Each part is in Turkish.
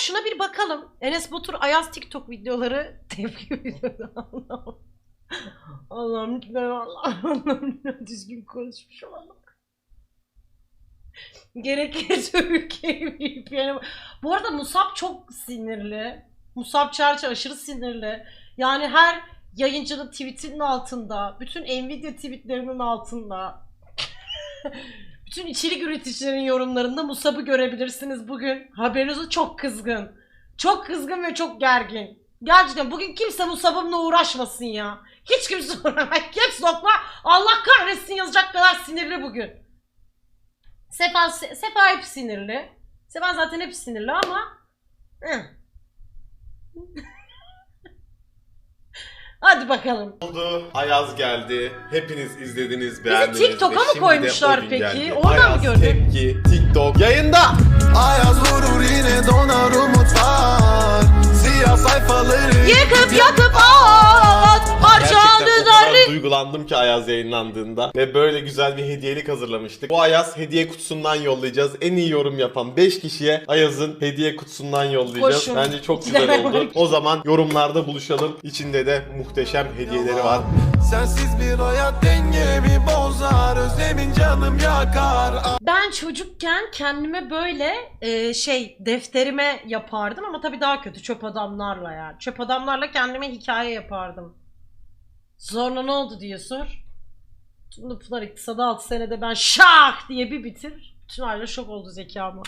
şuna bir bakalım. Enes Batur Ayaz TikTok videoları tepki videoları. Allah'ım. Lütfen Allah'ım. Lütfen düzgün konuşmuş olalım. Gerekirse ülkeyi VPN'e... Bu arada Musab çok sinirli. Musab Çerçe aşırı sinirli. Yani her yayıncının tweetinin altında, bütün Nvidia tweetlerinin altında, bütün içerik üreticilerin yorumlarında Musab'ı görebilirsiniz bugün. Haberiniz olsun çok kızgın. Çok kızgın ve çok gergin. Gerçekten bugün kimse Musab'ımla uğraşmasın ya. Hiç kimse uğraşmasın. Caps Lock'la Allah kahretsin yazacak kadar sinirli bugün. Sefa, Sefa hep sinirli. Sefa zaten hep sinirli ama. Hadi bakalım. oldu. Ayaz geldi. Hepiniz izlediniz, Bizi beğendiniz. TikTok'a ve mı koymuşlar peki? Oradan mı Ayaz gördün? Tepki, TikTok yayında. Ayaz vurur yine donar umutlar Siyah sayfaları Yakıp yakıp Açaldı Gerçekten o kadar duygulandım ki Ayaz yayınlandığında. Ve böyle güzel bir hediyelik hazırlamıştık. Bu Ayaz hediye kutusundan yollayacağız. En iyi yorum yapan 5 kişiye Ayaz'ın hediye kutusundan yollayacağız. Koşun. Bence çok güzel oldu. O zaman yorumlarda buluşalım. İçinde de muhteşem hediyeleri var. Sensiz bir hayat dengemi bozar Özlemin canım yakar Ben çocukken kendime böyle e, şey defterime yapardım ama tabii daha kötü çöp adamlarla yani. Çöp adamlarla kendime hikaye yapardım. Sonra ne oldu diye sor. Tüm Pınar iktisada 6 senede ben şak diye bir bitir. Bütün aile şok oldu zekama.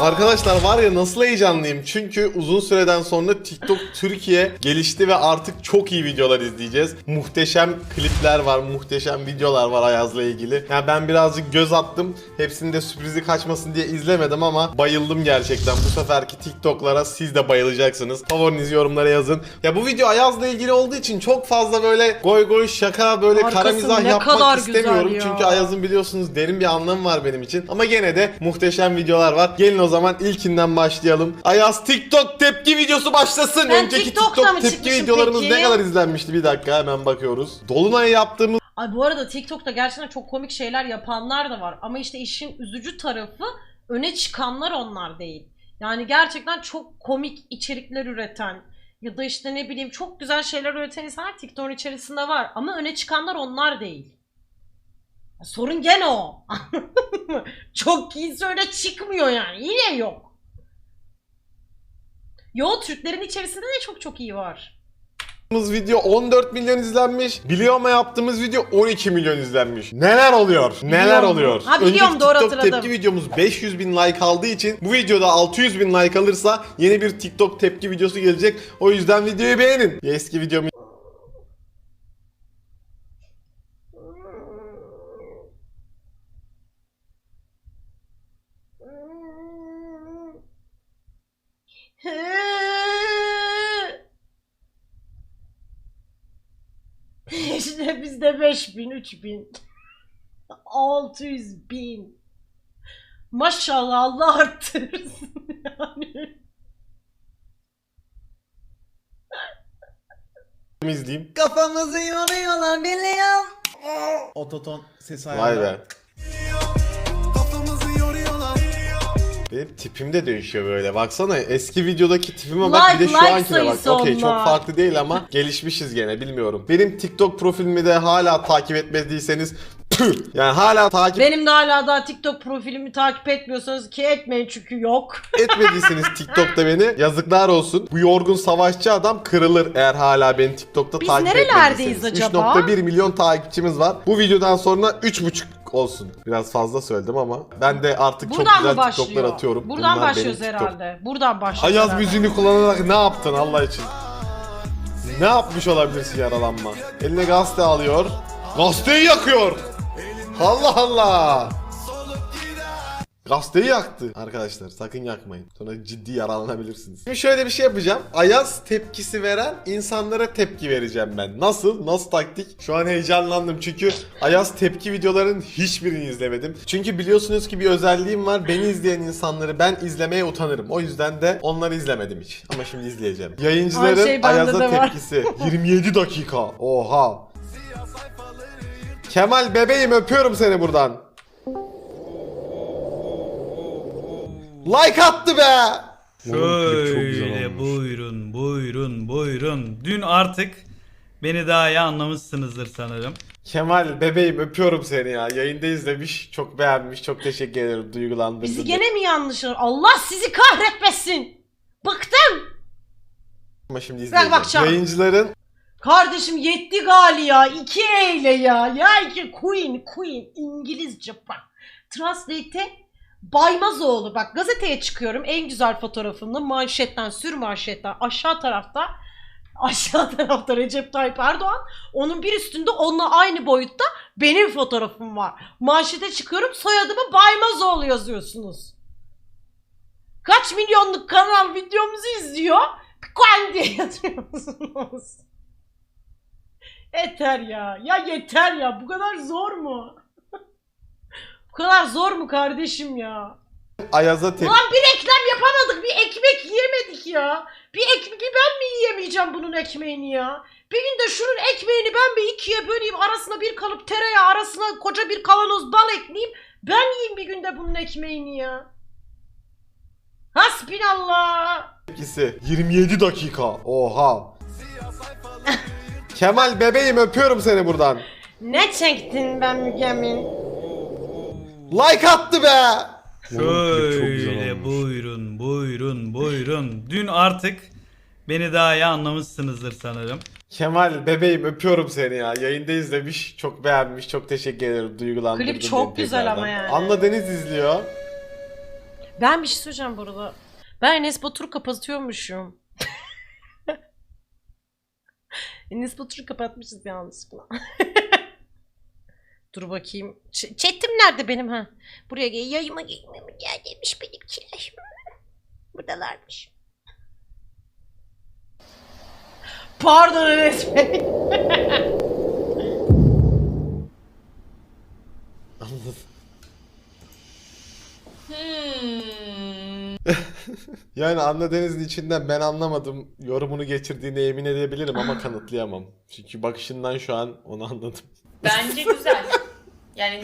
Arkadaşlar var ya nasıl heyecanlıyım çünkü uzun süreden sonra TikTok Türkiye gelişti ve artık çok iyi videolar izleyeceğiz. Muhteşem klipler var, muhteşem videolar var Ayaz'la ilgili. Yani ben birazcık göz attım. Hepsini de sürprizi kaçmasın diye izlemedim ama bayıldım gerçekten. Bu seferki TikTok'lara siz de bayılacaksınız. Favorinizi yorumlara yazın. Ya bu video Ayaz'la ilgili olduğu için çok fazla böyle goy goy şaka böyle Arkası kara mizah yapmak istemiyorum. ya. Çünkü Ayaz'ın biliyorsunuz derin bir anlamı var benim için. Ama gene de muhteşem videolar var. Gelin o zaman ilkinden başlayalım. Ayaz TikTok tepki videosu başlasın. Ben Önceki TikTok'ta TikTok mı tepki çıkmışım videolarımız peki? ne kadar izlenmişti? Bir dakika hemen bakıyoruz. Dolunay yaptığımız Ay bu arada TikTok'ta gerçekten çok komik şeyler yapanlar da var. Ama işte işin üzücü tarafı öne çıkanlar onlar değil. Yani gerçekten çok komik içerikler üreten ya da işte ne bileyim çok güzel şeyler üreten insanlar TikTok'un içerisinde var. Ama öne çıkanlar onlar değil. Sorun gene o. Çok iyisi öyle çıkmıyor yani. Yine yok. Yo Türklerin içerisinde de çok çok iyi var. video 14 milyon izlenmiş. Biliyor ama yaptığımız video 12 milyon izlenmiş. Neler oluyor? Neler Biliyorum. oluyor? Ha, biliyorum, Önceki doğru TikTok hatırladım. tepki videomuz 500 bin like aldığı için bu videoda 600 bin like alırsa yeni bir TikTok tepki videosu gelecek. O yüzden videoyu beğenin. Eski videomu İşte bizde 5000, 3000, 600 bin. Maşallah Allah arttırsın yani. izleyeyim. Kafamızı yoruyorlar biliyorum. Ototon ses ayarı. Vay be. Benim tipim de değişiyor böyle. Baksana eski videodaki tipime bak Like, bir de şu like ankine bak. Okey çok farklı değil ama gelişmişiz gene bilmiyorum. Benim TikTok profilimi de hala takip etmediyseniz yani hala takip Benim de hala daha TikTok profilimi takip etmiyorsanız ki etmeyin çünkü yok. etmediyseniz TikTok'ta beni yazıklar olsun. Bu yorgun savaşçı adam kırılır eğer hala beni TikTok'ta Biz takip nerelerdeyiz etmediyseniz. acaba? 3.1 milyon takipçimiz var. Bu videodan sonra 3.5 olsun. Biraz fazla söyledim ama ben de artık çok Buradan güzel mı TikTok'lar atıyorum. Buradan Bunlar başlıyoruz benim TikTok. herhalde. Buradan başlıyoruz Ayaz herhalde. müziğini kullanarak ne yaptın Allah için? Ne yapmış olabilirsin yaralanma? Eline gazete alıyor. Gazeteyi yakıyor. Allah Allah. Gazeteyi yaktı. Arkadaşlar sakın yakmayın. Sonra ciddi yaralanabilirsiniz. Şimdi şöyle bir şey yapacağım. Ayaz tepkisi veren insanlara tepki vereceğim ben. Nasıl? Nasıl taktik? Şu an heyecanlandım çünkü Ayaz tepki videolarının hiçbirini izlemedim. Çünkü biliyorsunuz ki bir özelliğim var. Beni izleyen insanları ben izlemeye utanırım. O yüzden de onları izlemedim hiç. Ama şimdi izleyeceğim. Yayıncıların Ay şey bende Ayaz'a de var. tepkisi. 27 dakika. Oha. Kemal bebeğim öpüyorum seni buradan. Like attı be. Şöyle buyurun buyurun buyurun. Dün artık beni daha iyi anlamışsınızdır sanırım. Kemal bebeğim öpüyorum seni ya. Yayında izlemiş. Çok beğenmiş. Çok teşekkür ederim. Duygulandırdın. Bizi gene mi yanlış Allah sizi kahretmesin. Bıktım. Ama şimdi izleyeceğim. bakacağım. Yayıncıların Kardeşim yetti gali ya. İki eyle ya. Ya iki Queen, Queen. İngilizce bak. Translate'e Baymazoğlu. Bak gazeteye çıkıyorum. En güzel fotoğrafımda manşetten, sür manşetten aşağı tarafta aşağı tarafta Recep Tayyip Erdoğan. Onun bir üstünde onunla aynı boyutta benim fotoğrafım var. Manşete çıkıyorum soyadımı Baymazoğlu yazıyorsunuz. Kaç milyonluk kanal videomuzu izliyor? Queen diye yazıyorsunuz. Yeter ya. Ya yeter ya. Bu kadar zor mu? Kadar zor mu kardeşim ya? Ayaz'a tepki Ulan bir reklam yapamadık. Bir ekmek yiyemedik ya. Bir ekmek bir ben mi yiyemeyeceğim bunun ekmeğini ya? Bir gün de şunun ekmeğini ben bir ikiye böleyim. Arasına bir kalıp tereyağı, arasına koca bir kavanoz bal ekleyeyim. Ben yiyeyim bir günde bunun ekmeğini ya. Hasbinallah. tepkisi. 27 dakika. Oha. Kemal bebeğim öpüyorum seni buradan. Ne çektin ben Mügemin? Like attı be. Şöyle buyurun buyurun buyurun. Dün artık beni daha iyi anlamışsınızdır sanırım. Kemal bebeğim öpüyorum seni ya. Yayında izlemiş. Çok beğenmiş. Çok teşekkür ederim. Duygulandırdın Klip çok beni güzel tekrardan. ama yani. Anla Deniz izliyor. Ben bir şey söyleyeceğim bu arada. Ben Enes Batur'u kapatıyormuşum. Enes Batur'u kapatmışız yanlışlıkla. Dur bakayım. Ç- Chat'im nerede benim ha? Buraya gel. Yayıma gelmemi gel demiş benimkiler. Buradalarmış. Pardon Enes Bey. Yani Anla Deniz'in içinden ben anlamadım yorumunu geçirdiğine emin edebilirim ama kanıtlayamam. Çünkü bakışından şu an onu anladım. Bence güzel. Yani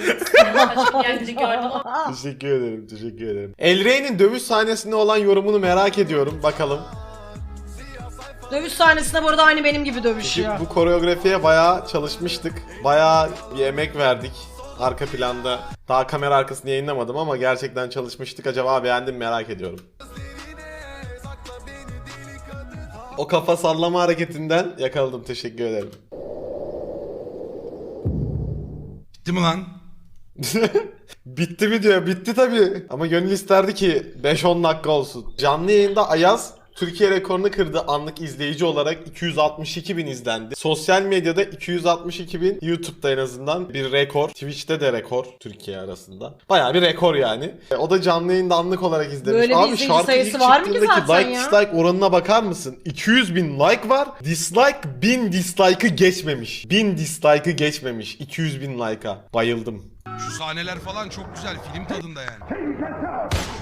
açık yerde gördüm ama Teşekkür ederim, teşekkür ederim. El Rey'nin dövüş sahnesinde olan yorumunu merak ediyorum. Bakalım. Dövüş sahnesinde bu arada aynı benim gibi Çünkü dövüşüyor. bu koreografiye bayağı çalışmıştık. Bayağı bir emek verdik. Arka planda. Daha kamera arkasını yayınlamadım ama gerçekten çalışmıştık. Acaba beğendim merak ediyorum. O kafa sallama hareketinden yakaladım. Teşekkür ederim. Bitti mi lan? Bitti mi diyor. Bitti tabii. Ama gönül isterdi ki 5-10 dakika olsun. Canlı yayında Ayaz Türkiye rekorunu kırdı anlık izleyici olarak 262 bin izlendi. Sosyal medyada 262 bin YouTube'da en azından bir rekor. Twitch'te de rekor Türkiye arasında. Bayağı bir rekor yani. E, O da canlı yayında anlık olarak izlemiş. Böyle bir Abi izleyici şarkı sayısı ilk var mı ki çıktığındaki zaten like ya? dislike oranına bakar mısın? 200 bin like var. Dislike 1000 dislike'ı geçmemiş. 1000 dislike'ı geçmemiş. 200 bin like'a. Bayıldım. Şu sahneler falan çok güzel. Film tadında yani.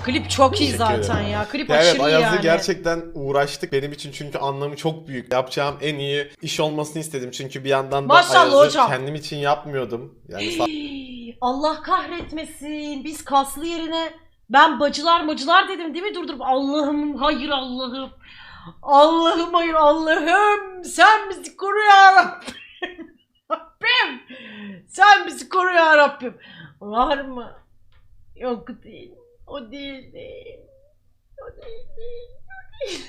Klip çok iyi Teşekkür zaten ederim. ya. Klip Ya evet aşırı iyi Ayaz'ı yani. gerçekten uğraştık benim için çünkü anlamı çok büyük. Yapacağım en iyi iş olmasını istedim çünkü bir yandan da Maşallah Ayaz'ı hocam. kendim için yapmıyordum. Yani sa- Allah kahretmesin. Biz kaslı yerine ben bacılar macılar dedim değil mi durdurup Allah'ım hayır Allah'ım. Allah'ım hayır Allah'ım. Sen bizi koru ya Rabbim. Rabbim. Sen bizi koru ya Rabbim. Var mı? Yok değil. O değil değil. O değil değil. O değil.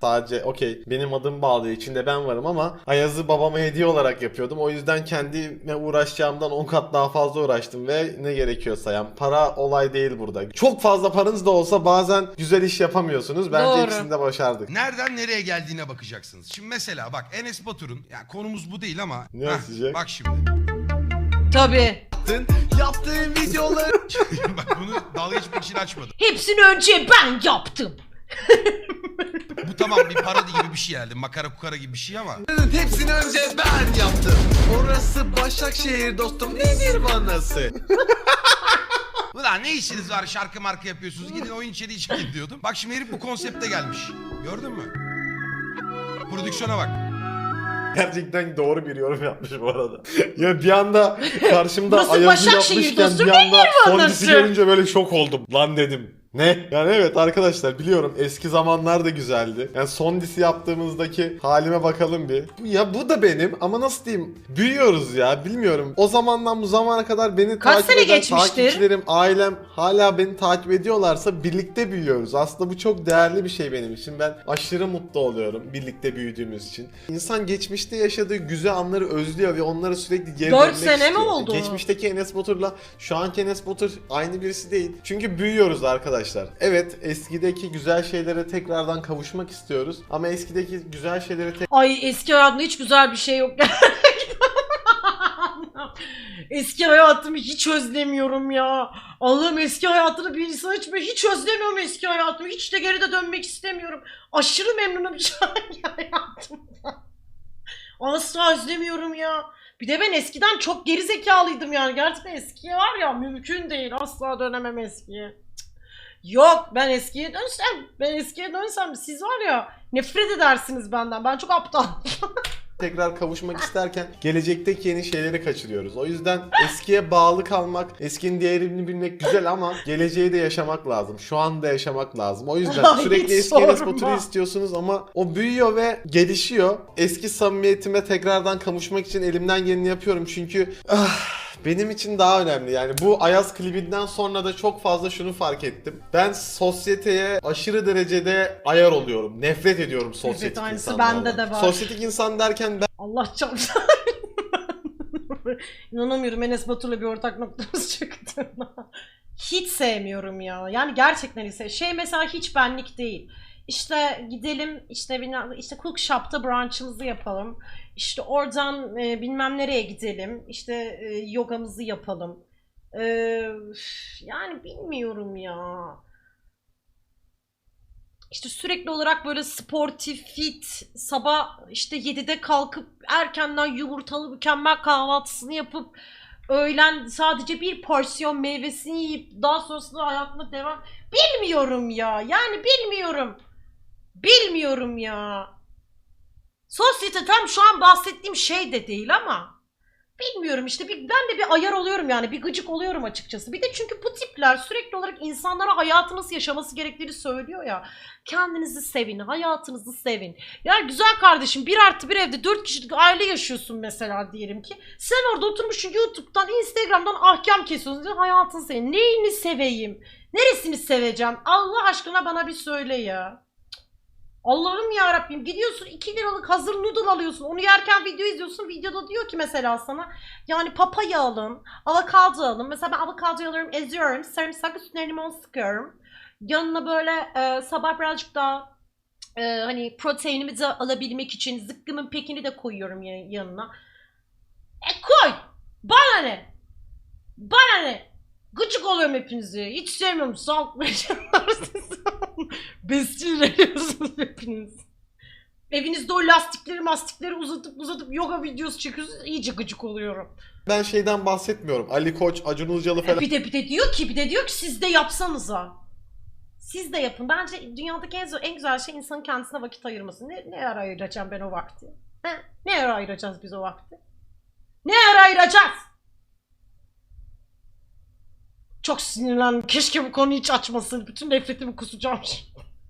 Sadece okey benim adım bağlı içinde ben varım ama Ayaz'ı babama hediye olarak yapıyordum. O yüzden kendime uğraşacağımdan 10 kat daha fazla uğraştım ve ne gerekiyorsa yani para olay değil burada. Çok fazla paranız da olsa bazen güzel iş yapamıyorsunuz. Bence Doğru. ikisini de başardık. Nereden nereye geldiğine bakacaksınız. Şimdi mesela bak Enes Batur'un, ya konumuz bu değil ama. Ne yazacak? Bak şimdi. Tabii. Yaptığın videoları bak bunu dalga geçmek için açmadım. Hepsini önce ben yaptım. Bu tamam bir parodi gibi bir şey yani. Makara kukara gibi bir şey ama. hepsini önce ben yaptım Orası Başakşehir dostum nedir vanası Ulan ne işiniz var şarkı marka yapıyorsunuz gidin oyun içeriği çekin diyordum. Bak şimdi herif bu konsepte gelmiş. Gördün mü? Prodüksiyona bak. Gerçekten doğru bir yorum yapmış bu arada. ya bir anda karşımda Ayaz'ı Başakşehir yapmışken dostum, bir anda vanası? fondisi görünce böyle şok oldum. Lan dedim. Ne? Yani evet arkadaşlar biliyorum eski zamanlar da güzeldi. Yani son disi yaptığımızdaki halime bakalım bir. Ya bu da benim ama nasıl diyeyim? Büyüyoruz ya bilmiyorum. O zamandan bu zamana kadar beni Kaç takip sene eden geçmiştir? takipçilerim, ailem hala beni takip ediyorlarsa birlikte büyüyoruz. Aslında bu çok değerli bir şey benim için. Ben aşırı mutlu oluyorum birlikte büyüdüğümüz için. İnsan geçmişte yaşadığı güzel anları özlüyor ve onlara sürekli geri Dört dönmek sene mi istiyor. oldu? Geçmişteki Enes Batur'la şu anki Enes Batur aynı birisi değil. Çünkü büyüyoruz arkadaşlar. Evet eskideki güzel şeylere tekrardan kavuşmak istiyoruz. Ama eskideki güzel şeylere tek Ay eski hayatımda hiç güzel bir şey yok. eski hayatımı hiç özlemiyorum ya. Allah'ım eski hayatını bir insan hiç, hiç özlemiyorum eski hayatımı. Hiç de geride dönmek istemiyorum. Aşırı memnunum şu anki hayatımda. Asla özlemiyorum ya. Bir de ben eskiden çok geri zekalıydım yani. Gerçekten eskiye var ya mümkün değil. Asla dönemem eskiye. Yok ben eskiye dönsem, ben eskiye dönsem siz var ya nefret edersiniz benden. Ben çok aptal. tekrar kavuşmak isterken gelecekteki yeni şeyleri kaçırıyoruz. O yüzden eskiye bağlı kalmak, eskinin değerini bilmek güzel ama geleceği de yaşamak lazım. Şu anda yaşamak lazım. O yüzden Ay, sürekli eski Enes. Batur'u istiyorsunuz ama o büyüyor ve gelişiyor. Eski samimiyetime tekrardan kavuşmak için elimden geleni yapıyorum çünkü ah, benim için daha önemli. Yani bu Ayaz klibinden sonra da çok fazla şunu fark ettim. Ben sosyeteye aşırı derecede ayar oluyorum. Nefret ediyorum sosyetik aynısı insanlardan. bende de var. Sosyetik insan derken ben Allah çarpsın. İnanamıyorum Enes Batur'la bir ortak noktamız çıktı. hiç sevmiyorum ya. Yani gerçekten ise şey mesela hiç benlik değil. İşte gidelim işte işte cook shop'ta brunch'ımızı yapalım. İşte oradan e, bilmem nereye gidelim. İşte e, yogamızı yapalım. E, yani bilmiyorum ya. İşte sürekli olarak böyle sportif, fit, sabah işte 7'de kalkıp erkenden yumurtalı mükemmel kahvaltısını yapıp öğlen sadece bir porsiyon meyvesini yiyip daha sonrasında hayatıma devam bilmiyorum ya. Yani bilmiyorum. Bilmiyorum ya. Sosyete tam şu an bahsettiğim şey de değil ama bilmiyorum işte bir, ben de bir ayar oluyorum yani bir gıcık oluyorum açıkçası. Bir de çünkü bu tipler sürekli olarak insanlara hayatı yaşaması gerektiğini söylüyor ya. Kendinizi sevin, hayatınızı sevin. Ya güzel kardeşim bir artı bir evde dört kişilik aile yaşıyorsun mesela diyelim ki. Sen orada oturmuşsun YouTube'dan, Instagram'dan ahkam kesiyorsun. Diyor, Hayatını sevin. Neyini seveyim? Neresini seveceğim? Allah aşkına bana bir söyle ya. Allah'ım ya Rabbim gidiyorsun 2 liralık hazır noodle alıyorsun. Onu yerken video izliyorsun. Videoda diyor ki mesela sana yani papaya alın, avokado alın. Mesela ben avokado alıyorum, eziyorum. Sarımsak üstüne limon sıkıyorum. Yanına böyle e, sabah birazcık daha e, hani proteinimi de alabilmek için zıkkımın pekini de koyuyorum ya- yanına. E koy! Bana ne? Bana ne? Gıcık oluyorum hepinizi. Hiç sevmiyorum. Sağlık Besçileniyorsunuz hepiniz. Evinizde o lastikleri mastikleri uzatıp uzatıp yoga videosu çekiyorsunuz. İyice gıcık oluyorum. ben şeyden bahsetmiyorum. Ali Koç, Acun Ilıcalı falan E bir de bir de diyor ki bir de diyor ki siz de yapsanıza. Siz de yapın. Bence dünyadaki en, en güzel şey insanın kendisine vakit ayırması. Ne, ne ara ayıracağım ben o vakti? He? Ne ara ayıracağız biz o vakti? Ne ara ayıracağız? Çok sinirlendim. Keşke bu konuyu hiç açmasın. Bütün nefretimi kusacağım.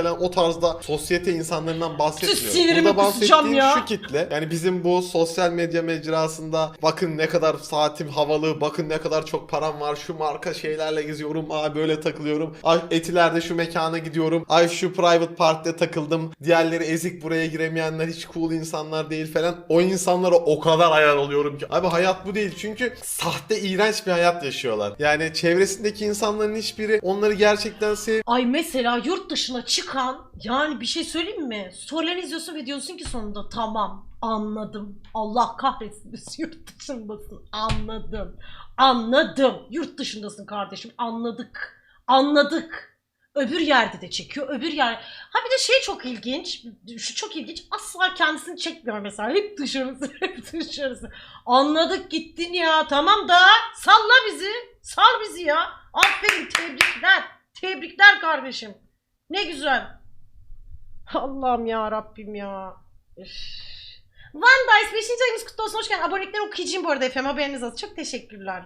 O tarzda sosyete insanlarından bahsetmiyorum. sinirimi Burada kusacağım bahsettiğim ya. şu kitle. Yani bizim bu sosyal medya mecrasında bakın ne kadar saatim havalı, bakın ne kadar çok param var, şu marka şeylerle geziyorum, ay böyle takılıyorum, ay etilerde şu mekana gidiyorum, ay şu private partide takıldım, diğerleri ezik buraya giremeyenler hiç cool insanlar değil falan. O insanlara o kadar ayar oluyorum ki. Abi hayat bu değil çünkü sahte iğrenç bir hayat yaşıyorlar. Yani çevresindeki insanların hiçbiri onları gerçekten sev Ay mesela yurt dışına çıkan yani bir şey söyleyeyim mi? Storylerini izliyorsun ve diyorsun ki sonunda tamam anladım. Allah kahretsin biz yurt dışındasın anladım. Anladım. Yurt dışındasın kardeşim anladık. Anladık. Öbür yerde de çekiyor. Öbür yer. Ha bir de şey çok ilginç. Şu çok ilginç. Asla kendisini çekmiyor mesela. Hep dışarısı, hep dışarısı. Anladık gittin ya. Tamam da salla bizi. Sal bizi ya. Aferin tebrikler. Tebrikler kardeşim. Ne güzel. Allah'ım ya Rabbim ya. Üf. Van Dice 5. ayımız kutlu olsun. Hoş geldin. Abonelikleri okuyacağım bu arada efendim. Haberiniz olsun. Çok teşekkürler.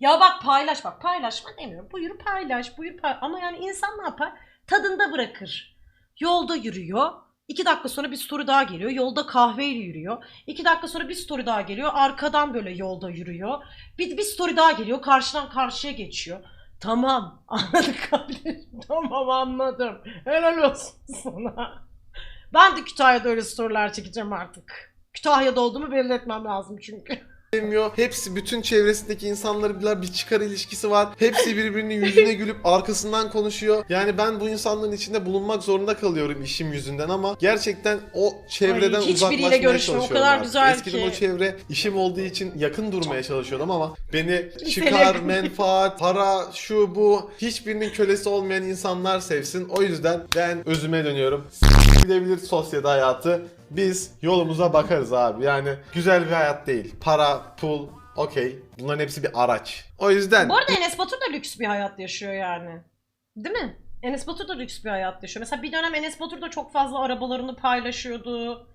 Ya bak paylaş bak paylaşma demiyorum. Buyur paylaş buyur paylaş. Ama yani insan ne yapar? Tadında bırakır. Yolda yürüyor. İki dakika sonra bir story daha geliyor. Yolda kahveyle yürüyor. İki dakika sonra bir story daha geliyor. Arkadan böyle yolda yürüyor. Bir, bir story daha geliyor. Karşıdan karşıya geçiyor. Tamam anladık kardeşim. Tamam anladım. Helal olsun sana. Ben de Kütahya'da öyle storyler çekeceğim artık. Kütahya'da olduğumu belli etmem lazım çünkü. Sevmiyor. Hepsi bütün çevresindeki insanları bilir bir çıkar ilişkisi var. Hepsi birbirinin yüzüne gülüp arkasından konuşuyor. Yani ben bu insanların içinde bulunmak zorunda kalıyorum işim yüzünden ama gerçekten o çevreden Ay, uzaklaşmaya görüşme, o çalışıyorum kadar artık. güzel Eskiden ki. o çevre işim olduğu için yakın durmaya çalışıyordum ama beni çıkar, menfaat, para, şu bu hiçbirinin kölesi olmayan insanlar sevsin. O yüzden ben özüme dönüyorum. Gidebilir sosyete hayatı. Biz yolumuza bakarız abi. Yani güzel bir hayat değil. Para, pul, okey. Bunların hepsi bir araç. O yüzden Bu arada Enes Batur da lüks bir hayat yaşıyor yani. Değil mi? Enes Batur da lüks bir hayat yaşıyor. Mesela bir dönem Enes Batur da çok fazla arabalarını paylaşıyordu.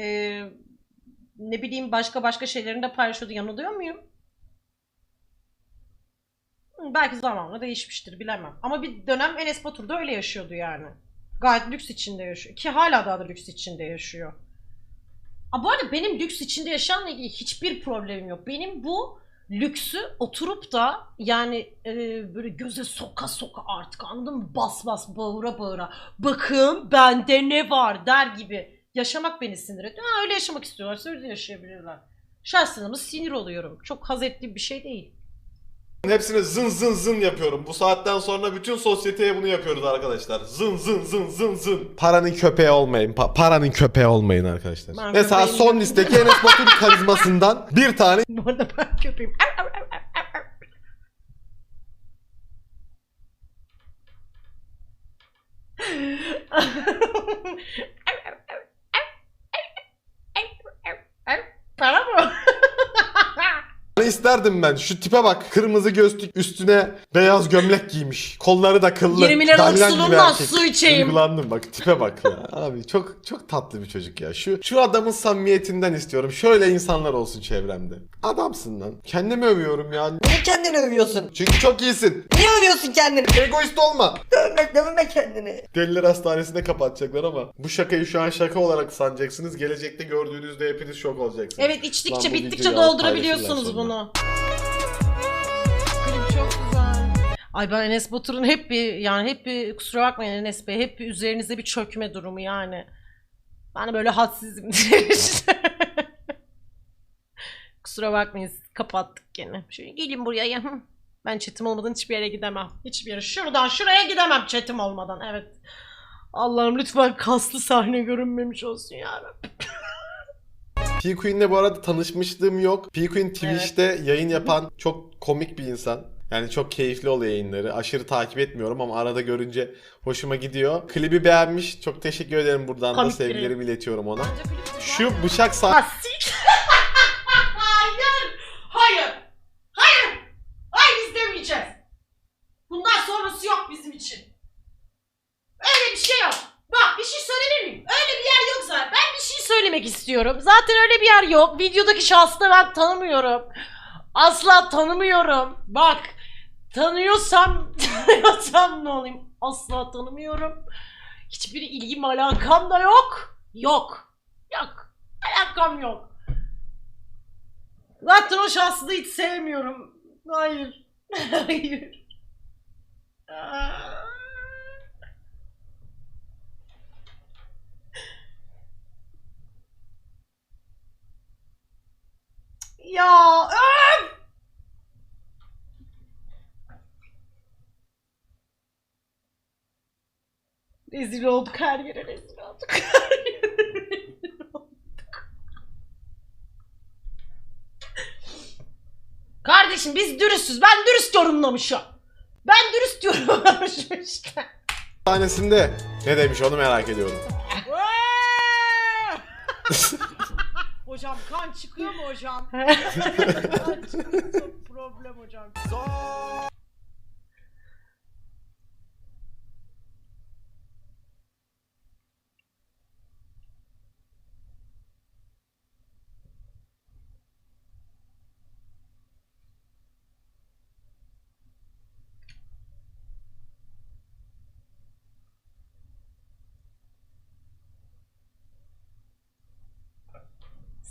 Ee, ne bileyim başka başka şeylerini de paylaşıyordu. Yanılıyor muyum? Belki zamanla değişmiştir bilemem. Ama bir dönem Enes Batur da öyle yaşıyordu yani. Gayet lüks içinde yaşıyor. Ki hala daha da lüks içinde yaşıyor. Aa, bu arada benim lüks içinde yaşayanla ilgili hiçbir problemim yok. Benim bu lüksü oturup da yani e, böyle göze soka soka artık anladın mı? Bas bas bağıra bağıra bakın bende ne var der gibi yaşamak beni sinir ediyor. Ha, öyle yaşamak istiyorlarsa öyle yaşayabilirler. Şahsen ama sinir oluyorum. Çok haz ettiğim bir şey değil. Hepsine zın zın zın yapıyorum. Bu saatten sonra bütün sosyeteye bunu yapıyoruz arkadaşlar. Zın zın zın zın zın. Paranın köpeği olmayın. Pa- paranın köpeği olmayın arkadaşlar. Ben Mesela köpeğim son listeki Enes Batur karizmasından bir tane Bu arada ben köpeğim. Para mı? İsterdim ben. Şu tipe bak. Kırmızı gözlük üstüne beyaz gömlek giymiş. Kolları da kıllı. 20 liralık Dalyan gibi erkek. su içeyim. Duygulandım bak tipe bak ya. Abi çok çok tatlı bir çocuk ya. Şu şu adamın samimiyetinden istiyorum. Şöyle insanlar olsun çevremde. Adamsın lan. Kendimi övüyorum ya. Niye kendini övüyorsun? Çünkü çok iyisin. Niye övüyorsun kendini? Egoist olma. Dövme, dövme kendini. Deliler hastanesine kapatacaklar ama bu şakayı şu an şaka olarak sanacaksınız. Gelecekte gördüğünüzde hepiniz şok olacaksınız. Evet Lan içtikçe bu bittikçe videoyu alıp doldurabiliyorsunuz paylaşırlar sonra. Bunu. Klip çok güzel. Ay ben Enes Batur'un hep bir yani hep bir kusura bakmayın Enes Bey hep bir üzerinize bir çökme durumu yani. Ben böyle hadsizim kusura bakmayın kapattık gene. Şöyle gelin buraya. Ben chatim olmadan hiçbir yere gidemem. Hiçbir yere. Şuradan şuraya gidemem chatim olmadan. Evet. Allah'ım lütfen kaslı sahne görünmemiş olsun ya Rabbi. P Queen'le bu arada tanışmışlığım yok. P Queen Twitch'te yayın yapan çok komik bir insan. Yani çok keyifli oluyor yayınları. Aşırı takip etmiyorum ama arada görünce hoşuma gidiyor. Klibi beğenmiş. Çok teşekkür ederim buradan da Komik biri. sevgilerimi iletiyorum ona. Şu bıçak sah- Ha, sik- Hayır! Hayır! Hayır! Hayır izlemeyeceğiz. Bundan sonrası yok bizim için. Öyle bir şey yok. Bak bir şey söyleyebilir miyim? Öyle bir yer yok zaten. Ben bir söylemek istiyorum. Zaten öyle bir yer yok. Videodaki şahsı da ben tanımıyorum. Asla tanımıyorum. Bak tanıyorsam tanıyorsam ne olayım? Asla tanımıyorum. Hiçbir ilgim alakam da yok. Yok. Yok. Alakam yok. Zaten o şahsı da hiç sevmiyorum. Hayır. Hayır. Aa. Ya öf! Rezil olduk her yere rezil olduk. Her yere rezil olduk. Kardeşim biz dürüstüz. Ben dürüst yorumlamışım. Ben dürüst yorumlamışım işte. sahnesinde ne demiş onu merak ediyorum. hocam çıkıyor mu hocam? çıkıyor problem hocam.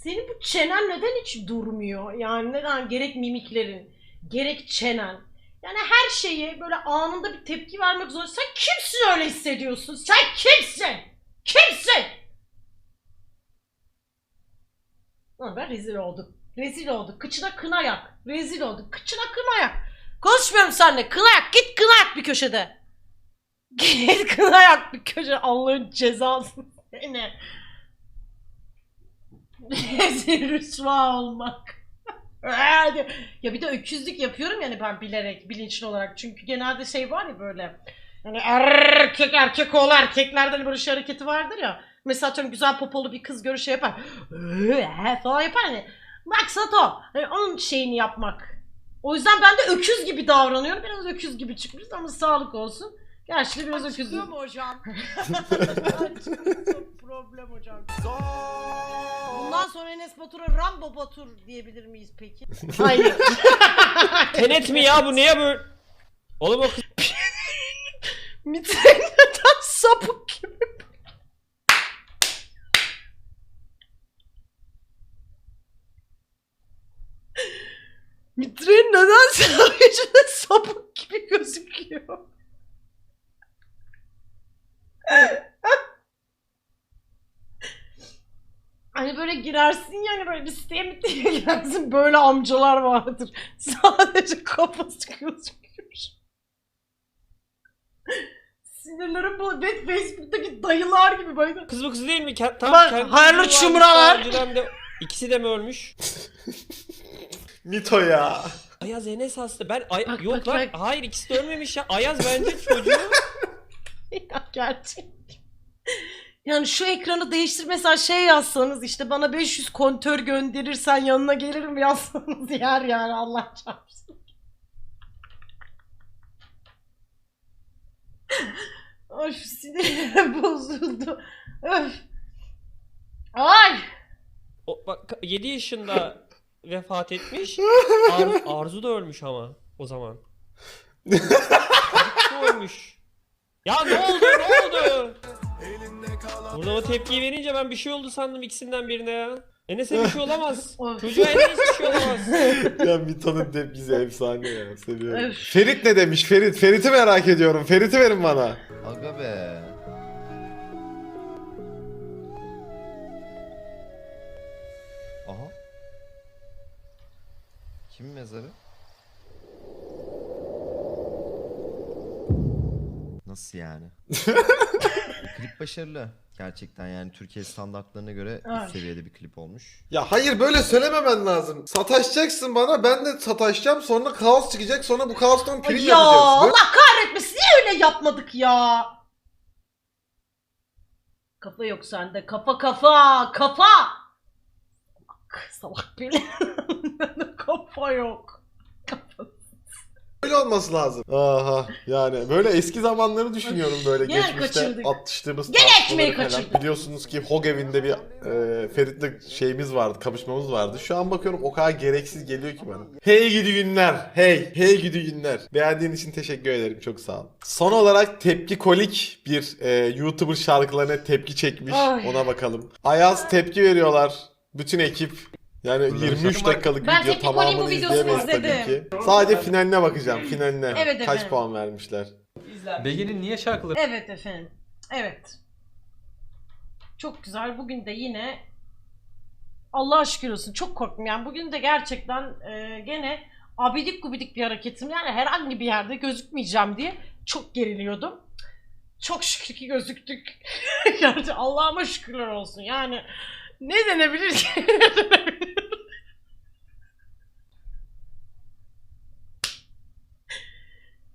senin bu çenen neden hiç durmuyor? Yani neden gerek mimiklerin, gerek çenen. Yani her şeye böyle anında bir tepki vermek zorunda. Sen kimsin öyle hissediyorsun? Sen kimsin? Kimsin? Lan ben rezil oldum. Rezil olduk. Kıçına kına yak. Rezil olduk. Kıçına kına yak. Konuşmuyorum seninle. Kına yak. Git kına yak bir köşede. Git kına yak bir köşede. Allah'ın cezası seni. Rezil rüsva olmak. Ya bir de öküzlük yapıyorum yani ben bilerek, bilinçli olarak. Çünkü genelde şey var ya böyle. Hani erkek erkek oğlu erkeklerden böyle şey hareketi vardır ya. Mesela atıyorum güzel popolu bir kız görür şey yapar. falan yapar hani. Maksat o. Hani onun şeyini yapmak. O yüzden ben de öküz gibi davranıyorum. Biraz öküz gibi çıkmış ama sağlık olsun. Gerçi de biraz öküz. mu hocam? Çok problem hocam. Bundan sonra Enes Batur'a Rambo Batur diyebilir miyiz peki? Hayır. Tenet mi ya bu neye böyle? Oğlum o kız Mitrenden sapık gibi. Mitre'nin neden sadece sapık gibi gözüküyor? Hani böyle girersin yani böyle bir siteye mi diye girersin böyle amcalar vardır. Sadece kafası gözüküyor. Sinirlerim bu. Ben Facebook'taki dayılar gibi böyle. kız bu kız değil mi? Ke- Bak, kendi hayırlı çumralar. varmış, daha önceden de ikisi de mi ölmüş? Mito ya. Ayaz Enes hasta. Ben ay- Bak, yok bak, lan. bak. Hayır ikisi de ölmemiş ya. Ayaz bence çocuğu. ya gerçek. Yani şu ekranı değiştir mesela şey yazsanız işte bana 500 kontör gönderirsen yanına gelirim yazsanız yer yani Allah çarpsın. Ay şu sinirim bozuldu. Öf. Ay. O, bak 7 yaşında vefat etmiş. Ar- Arzu da ölmüş ama o zaman. Çocuk ölmüş. Ya ne oldu ne oldu? Burada o tepkiyi verince ben bir şey oldu sandım ikisinden birine ya. Enes'e bir şey olamaz. Çocuğa Enes bir şey olamaz. ya Mito'nun tepkisi efsane ya. Seviyorum. Öf. Ferit ne demiş? Ferit. Ferit'i merak ediyorum. Ferit'i verin bana. Aga be. Aha. Kim mezarı? Nasıl yani? klip başarılı. Gerçekten yani Türkiye standartlarına göre Ay. üst seviyede bir klip olmuş. Ya hayır böyle söylememen lazım. Sataşacaksın bana ben de sataşacağım sonra kaos çıkacak sonra bu kaostan prim ya yapacağız. Allah Böyle- kahretmesin niye öyle yapmadık ya? Kafa yok sende. Kafa kafa. Kafa. Salak, salak beni. kafa yok. Böyle olması lazım. Aha yani böyle eski zamanları düşünüyorum böyle Gene geçmişte kaçırdık. atıştığımız Gene tartışmaları ekmeği falan. kaçırdık. Biliyorsunuz ki Hog evinde bir e, Ferit'le şeyimiz vardı, kapışmamız vardı. Şu an bakıyorum o kadar gereksiz geliyor ki bana. Hey gidi günler. Hey, hey gidi günler. Beğendiğin için teşekkür ederim. Çok sağ ol. Son olarak tepki kolik bir e, YouTuber şarkılarına tepki çekmiş. Ay. Ona bakalım. Ayaz tepki veriyorlar. Bütün ekip. Yani 23 dakikalık Ben video Tepki Kolik'in bu tamamını videosunu izleyemeyiz tabii izledim. ki. Sadece finaline bakacağım. Finaline. Evet Kaç efendim. puan vermişler? Begin'in niye şarkıları Evet efendim. Evet. Çok güzel. Bugün de yine Allah şükür olsun. Çok korktum yani. Bugün de gerçekten e, gene abidik gubidik bir hareketim. Yani herhangi bir yerde gözükmeyeceğim diye çok geriliyordum. Çok şükür ki gözüktük. yani Allah'ıma şükürler olsun. Yani ne denebilir ki? Ne denebilir?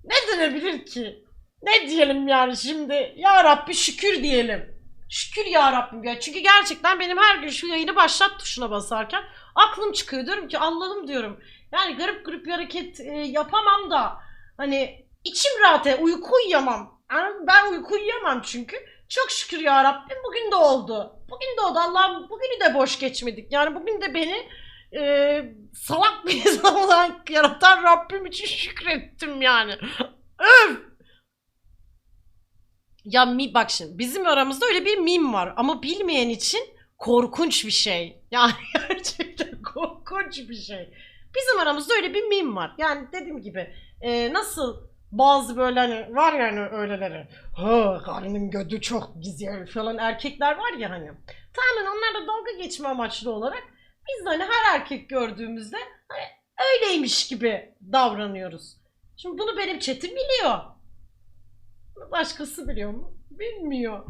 ne denebilir ki? Ne diyelim yani şimdi? Ya Rabbi şükür diyelim. Şükür ya Rabbim ya. Çünkü gerçekten benim her gün şu yayını başlat tuşuna basarken aklım çıkıyor. Diyorum ki Allah'ım diyorum. Yani garip garip bir hareket e, yapamam da hani içim rahat e, uyku uyuyamam. Mı? Ben uyku uyuyamam çünkü. Çok şükür ya Rabbim bugün de oldu. Bugün de oldu. Allah'ım bugünü de boş geçmedik. Yani bugün de beni e, salak bir insan olarak yaratan Rabbim için şükrettim yani. Öf! Ya mi bak şimdi bizim aramızda öyle bir mim var ama bilmeyen için korkunç bir şey. Yani gerçekten korkunç bir şey. Bizim aramızda öyle bir meme var. Yani dediğim gibi e, nasıl bazı böyle hani var yani öyleleri. Ha karının gödü çok güzel falan erkekler var ya hani. Tamamen onlarla dalga geçme amaçlı olarak biz de hani her erkek gördüğümüzde hani öyleymiş gibi davranıyoruz. Şimdi bunu benim chatim biliyor. Başkası biliyor mu? Bilmiyor.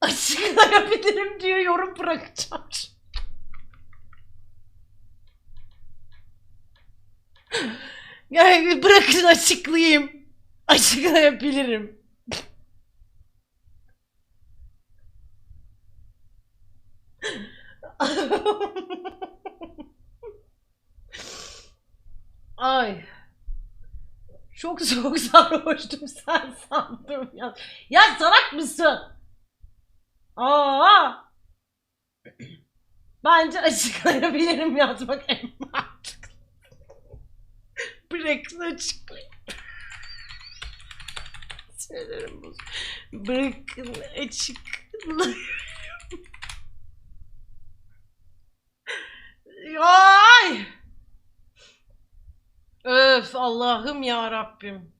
Açıklayabilirim diyor yorum bırakacağım. Yani bırakın açıklayayım. Açıklayabilirim. Ay. Çok çok sarhoştum sen sandım ya. Ya salak mısın? Aa. Bence açıklayabilirim yazmak en Bırakın açıklayayım. Sinirlerim bozuldu. Bırakın açıklayayım. Ay! Öf Allah'ım ya Rabbim.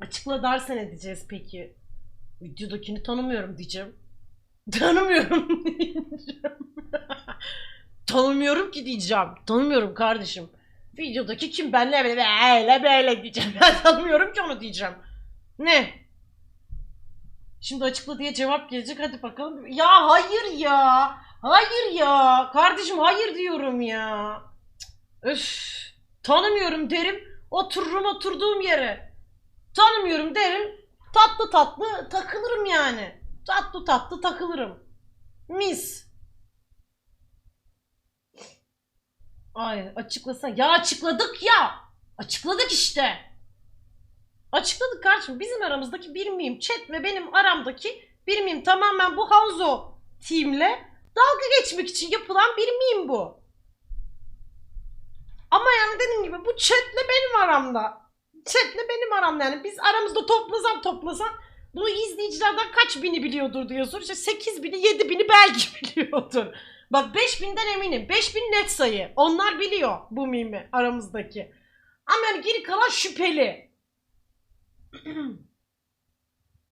Açıkla dersen edeceğiz peki. Videodakini tanımıyorum diyeceğim. Tanımıyorum diyeceğim. Tanımıyorum ki diyeceğim. Tanımıyorum kardeşim. Videodaki kim ben ne böyle böyle diyeceğim. Ben tanımıyorum ki onu diyeceğim. Ne? Şimdi açıkla diye cevap gelecek hadi bakalım. Ya hayır ya. Hayır ya. Kardeşim hayır diyorum ya. Öf. Tanımıyorum derim. Otururum oturduğum yere. Tanımıyorum derim. Tatlı tatlı takılırım yani. Tatlı tatlı takılırım. Mis. Ay açıklasan. Ya açıkladık ya. Açıkladık işte. Açıkladık kardeşim. Bizim aramızdaki bir meme chat ve benim aramdaki bir meme tamamen bu Hanzo teamle dalga geçmek için yapılan bir meme bu. Ama yani dediğim gibi bu chatle benim aramda. Chatle benim aramda yani biz aramızda toplasan toplasan bunu izleyicilerden kaç bini biliyordur diye sor. İşte 8 bini 7 bini belki biliyordur. Bak 5000'den eminim. 5000 net sayı. Onlar biliyor bu mimi aramızdaki. Ama yani geri kalan şüpheli.